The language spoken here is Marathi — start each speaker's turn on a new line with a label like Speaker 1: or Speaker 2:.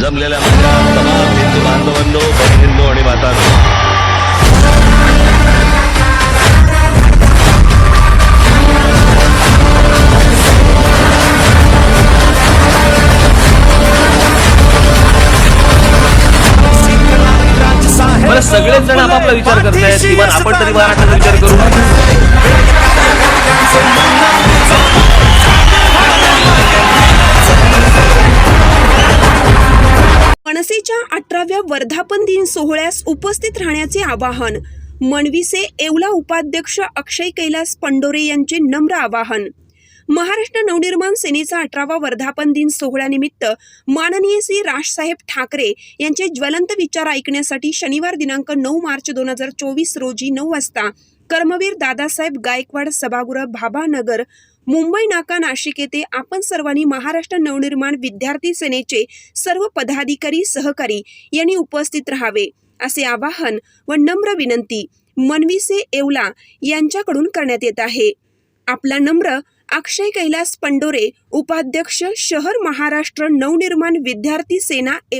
Speaker 1: जमलेल्या तमाम हिंदू बांधवांनो हिंदू आणि मातांनो.
Speaker 2: सगळेच जण आपापला विचार करतायत किमान आपण तरी महाराष्ट्राचा विचार करू.
Speaker 3: मनसेच्या अठराव्या वर्धापन दिन सोहळ्यास उपस्थित राहण्याचे आवाहन. मनविसे येवला उपाध्यक्ष अक्षय कैलास पंडोरे यांचे नम्र आवाहन. महाराष्ट्र नवनिर्माण सेनेचा अठरावा वर्धापन दिन सोहळ्यानिमित्त माननीय श्री राजसाहेब ठाकरे यांचे ज्वलंत विचार ऐकण्यासाठी शनिवार दिनांक नऊ मार्च दोन हजार चोवीस रोजी नऊ वाजता कर्मवीर दादासाहेब गायकवाड सभागृह भाभानगर मुंबई नाका नाशिक येथे आपण सर्वांनी महाराष्ट्र नवनिर्माण विद्यार्थी सेनेचे सर्व पदाधिकारी सहकारी यांनी उपस्थित राहावे असे आवाहन व नम्र विनंती मनविसे येवला यांच्याकडून करण्यात येत आहे. आपला नम्र अक्षय कैलास पंडोरे उपाध्यक्ष शहर महाराष्ट्र नवनिर्माण विद्यार्थी सेना